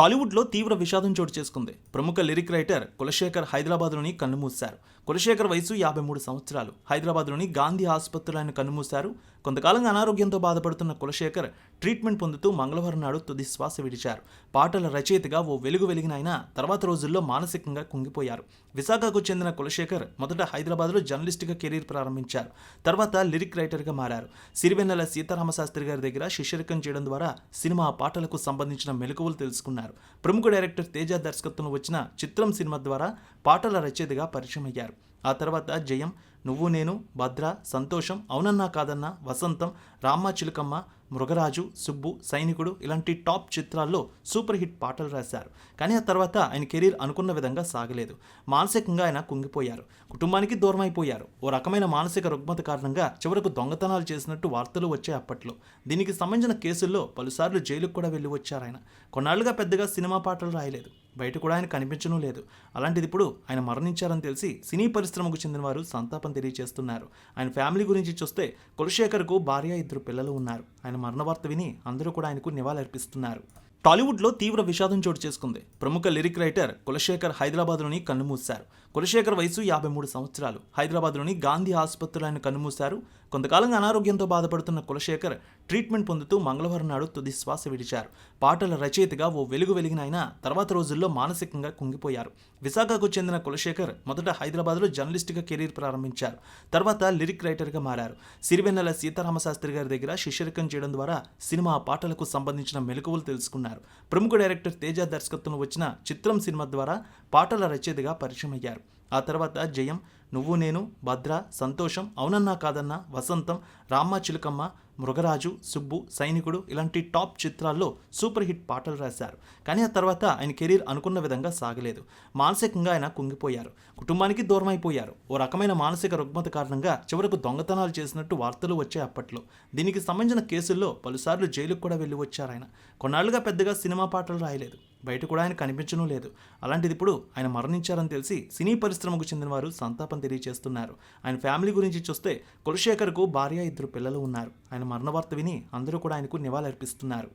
టాలీవుడ్లో తీవ్ర విషాదం చోటు చేసుకుంది. ప్రముఖ లిరిక్ రైటర్ కులశేఖర్ హైదరాబాద్లోని కన్నుమూశారు. కులశేఖర్ వయసు యాభై మూడు సంవత్సరాలు. హైదరాబాద్లోని గాంధీ ఆసుపత్రిలో ఆయన కన్నుమూశారు. కొంతకాలంగా అనారోగ్యంతో బాధపడుతున్న కులశేఖర్ ట్రీట్మెంట్ పొందుతూ మంగళవారం నాడు తుది శ్వాస విడిచారు. పాటల రచయితగా ఓ వెలుగు వెలిగిన ఆయన తర్వాత రోజుల్లో మానసికంగా కుంగిపోయారు. విశాఖకు చెందిన కులశేఖర్ మొదట హైదరాబాద్లో జర్నలిస్ట్గా కెరీర్ ప్రారంభించారు. తర్వాత లిరిక్ రైటర్గా మారారు. సిరివెన్నెల సీతారామశాస్త్రి గారి దగ్గర శిష్యరికం చేయడం ద్వారా సినిమా పాటలకు సంబంధించిన మెలకువలు తెలుసుకున్నారు. ప్రముఖ డైరెక్టర్ తేజ దర్శకత్వంలో వచ్చిన చిత్రం సినిమా ద్వారా పాటల రచయితగా పరిచయం అయ్యారు ఆ తర్వాత జయం నువ్వు నేను భద్ర సంతోషం అవునన్నా కాదన్నా వసంతం రామ్మ చిలుకమ్మ మృగరాజు సుబ్బు సైనికుడు ఇలాంటి టాప్ చిత్రాల్లో సూపర్ హిట్ పాటలు రాశారు. కానీ ఆ తర్వాత ఆయన కెరీర్ అనుకున్న విధంగా సాగలేదు. మానసికంగా ఆయన కుంగిపోయారు. కుటుంబానికి దూరం అయిపోయారు ఓ రకమైన మానసిక రుగ్మత కారణంగా చివరకు దొంగతనాలు చేసినట్టు వార్తలు వచ్చాయి అప్పట్లో. దీనికి సంబంధించిన కేసుల్లో పలుసార్లు జైలుకు కూడా వెళ్ళి వచ్చారు ఆయన. కొన్నాళ్ళుగా పెద్దగా సినిమా పాటలు రాయలేదు. బయట కూడా ఆయన కనిపించడం లేదు. అలాంటిది ఇప్పుడు ఆయన మరణించారని తెలిసి సినీ పరిశ్రమకు చెందిన వారు సంతాపం తెలియజేస్తున్నారు. ఆయన ఫ్యామిలీ గురించి చూస్తే కులశేఖర్కు భార్య ఇద్దరు పిల్లలు ఉన్నారు. ఆయన మరణ వార్త విని అందరూ కూడా ఆయనకు నివాళులర్పిస్తున్నారు. టాలీవుడ్లో తీవ్ర విషాదం చోటు చేసుకుంది. ప్రముఖ లిరిక్ రైటర్ కులశేఖర్ హైదరాబాద్లోని కన్నుమూశారు. కులశేఖర్ వయసు యాభై మూడు సంవత్సరాలు. హైదరాబాద్లోని గాంధీ ఆసుపత్రిలో ఆయన కన్నుమూశారు. కొంతకాలంగా అనారోగ్యంతో బాధపడుతున్న కులశేఖర్ ట్రీట్మెంట్ పొందుతూ మంగళవారం నాడు తుది శ్వాస విడిచారు. పాటల రచయితగా ఓ వెలుగు వెలిగిన ఆయన తర్వాత రోజుల్లో మానసికంగా కుంగిపోయారు. విశాఖకు చెందిన కులశేఖర్ మొదట హైదరాబాద్లో జర్నలిస్ట్గా కెరీర్ ప్రారంభించారు. తర్వాత లిరిక్ రైటర్గా మారారు. సిరివెన్నెల సీతారామశాస్త్రి గారి దగ్గర శిష్యరికం చేయడం ద్వారా సినిమా పాటలకు సంబంధించిన మెలకువలు తెలుసుకున్నారు. ప్రముఖ డైరెక్టర్ తేజ దర్శకత్వంలో వచ్చిన చిత్రం సినిమా ద్వారా పాటల రచయితగా పరిచయం అయ్యారు ఆ తర్వాత జయం నువ్వు నేను భద్ర సంతోషం అవునన్నా కాదన్నా వసంతం రామ్మ చిలుకమ్మ మృగరాజు సుబ్బు సైనికుడు ఇలాంటి టాప్ చిత్రాల్లో సూపర్ హిట్ పాటలు రాశారు. కానీ ఆ తర్వాత ఆయన కెరీర్ అనుకున్న విధంగా సాగలేదు. మానసికంగా ఆయన కుంగిపోయారు. కుటుంబానికి దూరం అయిపోయారు ఓ రకమైన మానసిక రుగ్మత కారణంగా చివరకు దొంగతనాలు చేసినట్టు వార్తలు వచ్చాయి అప్పట్లో. దీనికి సంబంధించిన కేసుల్లో పలుసార్లు జైలుకు కూడా వెళ్ళి వచ్చారు ఆయన. కొన్నాళ్ళుగా పెద్దగా సినిమా పాటలు రాయలేదు. బయట కూడా ఆయన కనిపించడం లేదు. అలాంటిది ఇప్పుడు ఆయన మరణించారని తెలిసి సినీ పరిశ్రమకు చెందిన వారు సంతాపం తెలియజేస్తున్నారు. ఆయన ఫ్యామిలీ గురించి చూస్తే కులశేఖర్కు భార్య ఇద్దరు పిల్లలు ఉన్నారు. ఆయన మరణ వార్త విని అందరూ కూడా ఆయనకు నివాళులర్పిస్తున్నారు.